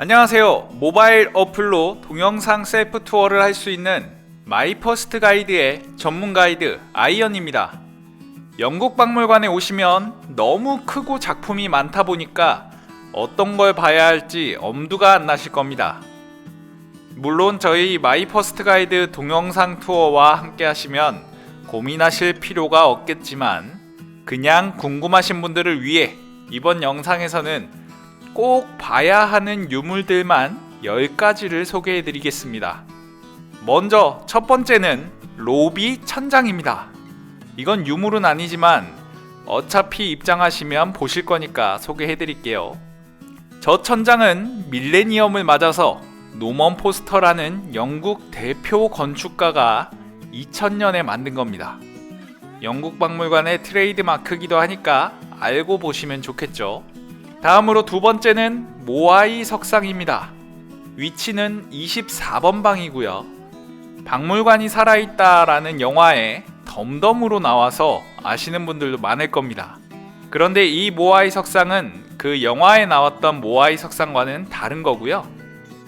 안녕하세요. 모바일 어플로 동영상 셀프 투어를 할 수 있는 마이퍼스트 가이드의 전문 가이드 아이언입니다. 영국 박물관에 오시면 너무 크고 작품이 많다 보니까 어떤 걸 봐야 할지 엄두가 안 나실 겁니다. 물론 저희 마이퍼스트 가이드 동영상 투어와 함께 하시면 고민하실 필요가 없겠지만 그냥 궁금하신 분들을 위해 이번 영상에서는 꼭 봐야 하는 유물들만 10가지를 소개해 드리겠습니다. 먼저 첫 번째는 로비 천장입니다. 이건 유물은 아니지만 어차피 입장하시면 보실 거니까 소개해 드릴게요. 저 천장은 밀레니엄을 맞아서 노먼 포스터라는 영국 대표 건축가가 2000년에 만든 겁니다. 영국 박물관의 트레이드 마크기도 하니까 알고 보시면 좋겠죠. 다음으로 두 번째는 모아이 석상입니다. 위치는 24번 방이고요. 박물관이 살아있다라는 영화에 덤덤으로 나와서 아시는 분들도 많을 겁니다. 그런데 이 모아이 석상은 그 영화에 나왔던 모아이 석상과는 다른 거고요.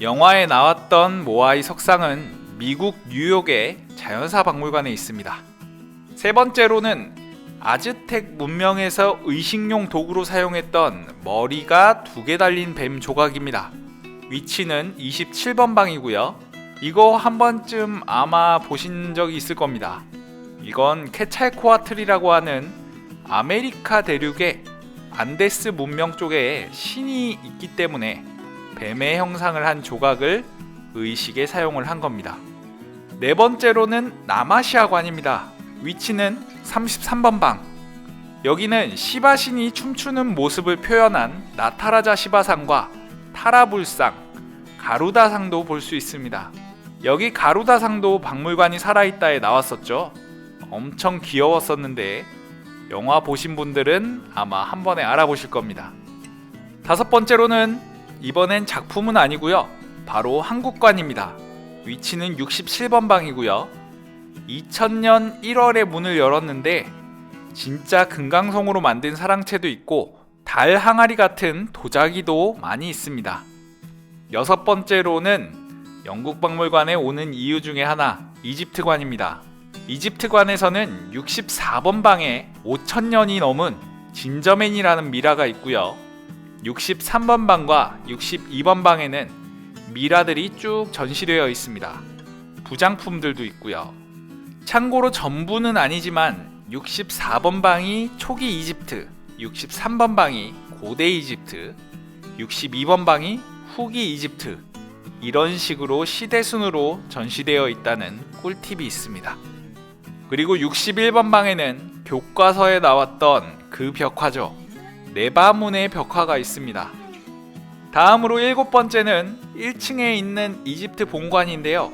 영화에 나왔던 모아이 석상은 미국 뉴욕의 자연사 박물관에 있습니다. 세 번째로는 아즈텍 문명에서 의식용 도구로 사용했던 머리가 두 개 달린 뱀 조각입니다. 위치는 27번 방이고요. 이거 한 번쯤 아마 보신 적이 있을 겁니다. 이건 케찰코아틀이라고 하는 아메리카 대륙의 안데스 문명 쪽에 신이 있기 때문에 뱀의 형상을 한 조각을 의식에 사용을 한 겁니다. 네 번째로는 나마시아관입니다. 위치는 33번 방. 여기는 시바신이 춤추는 모습을 표현한 나타라자 시바상과 타라불상, 가루다상도 볼 수 있습니다. 여기 가루다상도 박물관이 살아있다에 나왔었죠. 엄청 귀여웠었는데 영화 보신 분들은 아마 한 번에 알아보실 겁니다. 다섯 번째로는 이번엔 작품은 아니고요. 바로 한국관입니다. 위치는 67번 방이고요. 2000년 1월에 문을 열었는데 진짜 금강송으로 만든 사랑채도 있고 달 항아리 같은 도자기도 많이 있습니다. 여섯 번째로는 영국 박물관에 오는 이유 중에 하나 이집트관입니다. 이집트관에서는 64번 방에 5천년이 넘은 진저맨이라는 미라가 있고요. 63번 방과 62번 방에는 미라들이 쭉 전시되어 있습니다. 부장품들도 있고요. 참고로 전부는 아니지만 64번 방이 초기 이집트, 63번 방이 고대 이집트, 62번 방이 후기 이집트 이런 식으로 시대 순으로 전시되어 있다는 꿀팁이 있습니다. 그리고 61번 방에는 교과서에 나왔던 그 벽화죠. 네바문의 벽화가 있습니다. 다음으로 일곱 번째는 1층에 있는 이집트 본관인데요.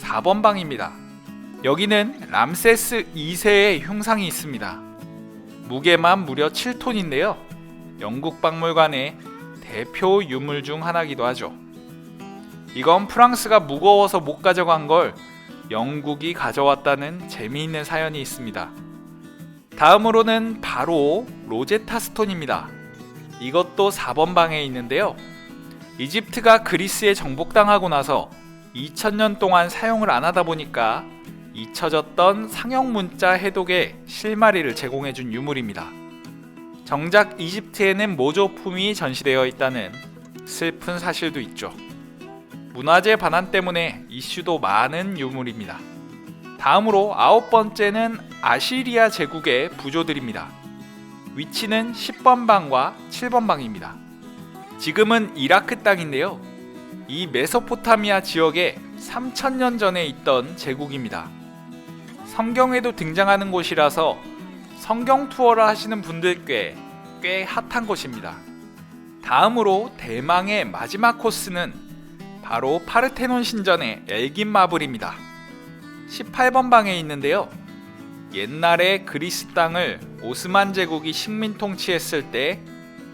4번 방입니다. 여기는 람세스 2세의 흉상이 있습니다. 무게만 무려 7톤인데요. 영국 박물관의 대표 유물 중 하나기도 하죠. 이건 프랑스가 무거워서 못 가져간 걸 영국이 가져왔다는 재미있는 사연이 있습니다. 다음으로는 바로 로제타 스톤입니다. 이것도 4번 방에 있는데요. 이집트가 그리스에 정복당하고 나서 2000년 동안 사용을 안 하다 보니까 잊혀졌던 상형 문자 해독에 실마리를 제공해 준 유물입니다. 정작 이집트에는 모조품이 전시되어 있다는 슬픈 사실도 있죠. 문화재 반환 때문에 이슈도 많은 유물입니다. 다음으로 아홉 번째는 아시리아 제국의 부조들입니다. 위치는 10번 방과 7번 방입니다. 지금은 이라크 땅인데요. 이 메소포타미아 지역에 3000년 전에 있던 제국입니다. 성경에도 등장하는 곳이라서 성경 투어를 하시는 분들께 꽤 핫한 곳입니다. 다음으로 대망의 마지막 코스는 바로 파르테논 신전의 엘긴 마블입니다. 18번 방에 있는데요. 옛날에 그리스 땅을 오스만 제국이 식민 통치했을 때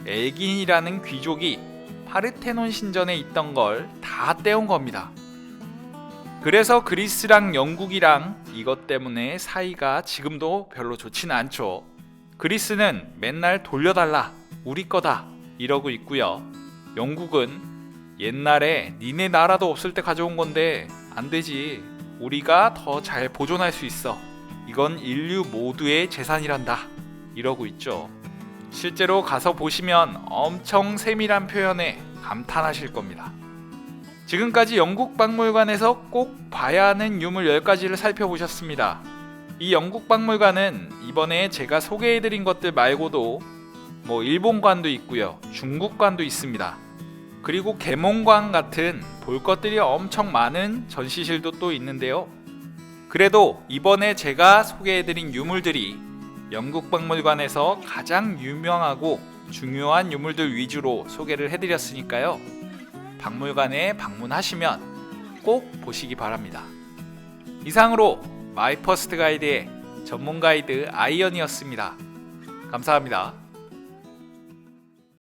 엘긴이라는 귀족이 파르테논 신전에 있던 걸 다 떼온 겁니다. 그래서 그리스랑 영국이랑 이것 때문에 사이가 지금도 별로 좋지는 않죠. 그리스는 맨날 돌려달라, 우리 거다 이러고 있고요. 영국은 옛날에 니네 나라도 없을 때 가져온 건데 안 되지. 우리가 더 잘 보존할 수 있어. 이건 인류 모두의 재산이란다. 이러고 있죠. 실제로 가서 보시면 엄청 세밀한 표현에 감탄하실 겁니다. 지금까지 영국 박물관에서 꼭 봐야 하는 유물 10가지를 살펴보셨습니다. 이 영국 박물관은 이번에 제가 소개해드린 것들 말고도 뭐 일본관도 있고요. 중국관도 있습니다. 그리고 개몽관 같은 볼 것들이 엄청 많은 전시실도 또 있는데요. 그래도 이번에 제가 소개해드린 유물들이 영국 박물관에서 가장 유명하고 중요한 유물들 위주로 소개를 해드렸으니까요. 박물관에 방문하시면 꼭 보시기 바랍니다. 이상으로 마이 퍼스트 가이드의 전문 가이드 아이언이었습니다. 감사합니다.